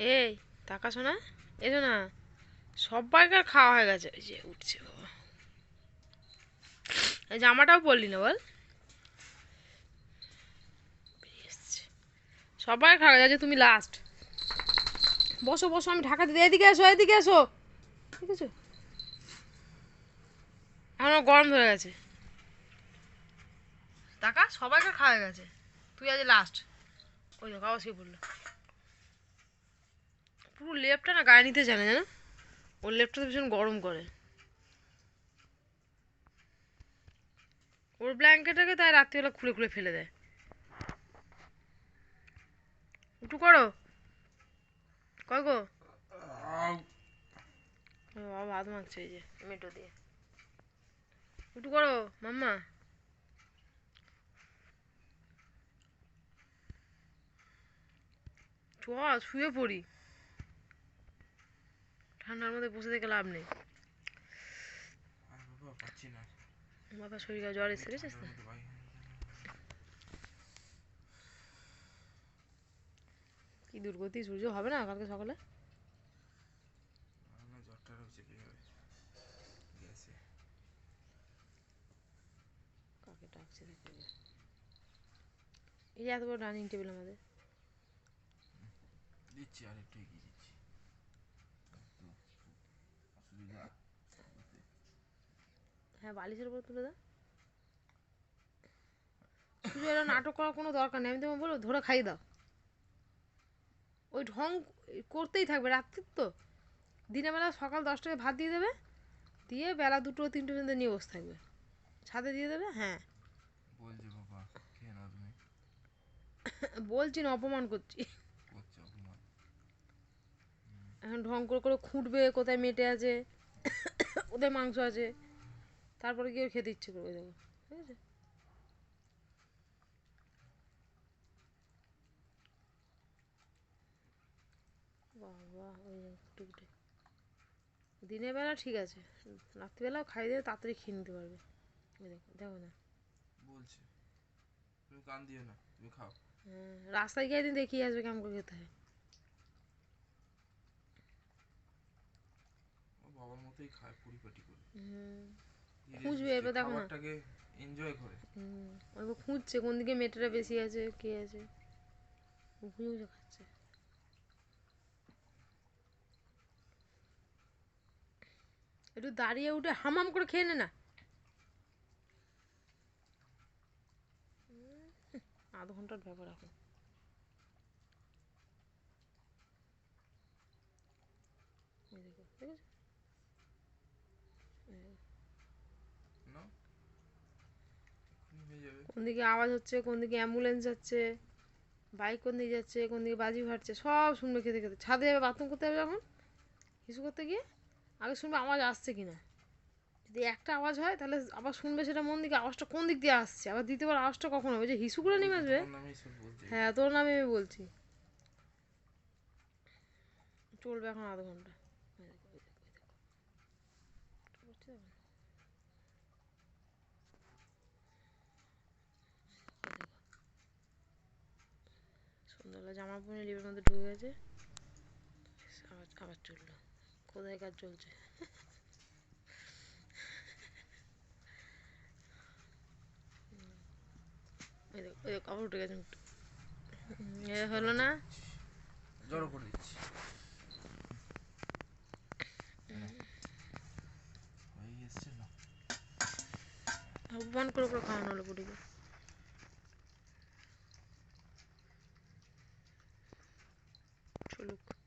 এই তাকাশো না এসো না সবাইকার খাওয়া হয়ে গেছে। যে উঠছে বাবা। জামাটাও পরলি না বল। সবাই খাওয়া গেছে, তুমি লাস্ট বসো বসো, আমি ঢাকা দিতে এদিকে এসো এদিকে এসো। ঠিক আছে? আমার গরম ধরে গেছে। টাকা সবাইকে খাওয়া গেছে। তুই আজ লাস্ট ওই দেখো শুয়ে পড়ল পুরো লেপটা না গায়ে নিতে জানে, জানো? ওর লেপটা ভীষণ গরম করে। ওর ব্ল্যাঙ্কেটটাকে তাই রাত্রিবেলা খুলে খুলে ফেলে দেয়। একটু করো। কয় গো? ভাত মাখছে এই যে মেটো দিয়ে। একটু করো, মাম্মা। চ শুয়ে পড়ি। ঠান্ডার মধ্যে বসে থেকে লাভ নেই। বাবা বাবা শরীর জ্বর এসে না মধ্যে বাইরে কি দুর্গতি সূর্য হবে না কালকে সকালে? জ্বরটা রয়েছে কাকে ডাকছে। এই যে এত বড় ডাইনিং টেবিল আমাদের। দিচ্ছি এগিয়ে দিচ্ছি তো অসুবিধা হ্যাঁ বালিশের উপর তুলে দাও। শুধু এটা নাটক করার কোনো দরকার নেই। আমি তোমাকে বলব ধরে খাইয়ে দাও। ওই ঢং করতেই থাকবে রাত্রির তো। দিনের বেলা সকাল দশটায় ভাত দিয়ে দেবে দিয়ে বেলা দুটো তিনটে পর্যন্ত নিয়ে বসে থাকবে। ছাদে দিয়ে দেবে হ্যাঁ। বলছে বাবা খেয়ে নাও তুমি। বলছি না অপমান করছি। এখন ঢং করে করে খুঁটবে কোথায় মেটে আছে ওদের মাংস আছে। তারপরে গিয়ে খেতে ইচ্ছে করবে দেখো ঠিক আছে? বাবা ওই টুকটে দিনের বেলা ঠিক আছে রাত্রিবেলাও খাই দিয়ে তাড়াতাড়ি খেয়ে নিতে পারবে। দেখো দেখো না। বলছে তুমি কান দিও না তুমি খাও। হ্যাঁ রাস্তায় গিয়ে একদিন দেখিয়ে আসবে কেমন করে খেতে হয়। বাবার মতোই খায় পরিপাটি করে। হুম ধীরে খুঁজবে এবার দেখো না। এনজয় করে। হুম ওই খুঁজছে কোন দিকে মেটেটা বেশি আছে কে আছে। ও খুঁজে খুঁজে খাচ্ছে। একটু দাঁড়িয়ে উঠে হামাম করে খেয়ে নে না। আধ ঘণ্টার ব্যাপার এখন। দেখো, ঠিক আছে? না এক্ষুনি হয়ে যাবে কোন দিকে আওয়াজ হচ্ছে কোন দিকে অ্যাম্বুলেন্স যাচ্ছে বাইক কোন দিকে যাচ্ছে কোন দিকে বাজি ফাটছে সব শুনবে খেতে খেতে। ছাদে যাবে বাথরুম করতে যাবে যখন হিসু করতে গিয়ে? আগে শুনবে আওয়াজ আসছে কি না যদি একটা আওয়াজ হয় তাহলে আবার শুনবে সেটা মন দিকে আওয়াজটা কোন দিক দিয়ে আসছে? আবার দ্বিতীয়বার আওয়াজটা কখন হবে? যে হিসু করে নেমে আসবে হ্যাঁ তোর নামে আমি বলছি। চলবে এখন আধ ঘণ্টা ওই দেখো, ওই দেখো, ওই দেখো। করছে দেখো। ওই দেখো। পরে লিপের মধ্যে ঢুকে গেছে। আবার আবার চলল। কোথায় কাজ চলছে? আবার উঠে গেছে। এ হলো না? জড়ো করে দিচ্ছি। অপমান করে করে খাওয়ানো হলো বুড়িকে look.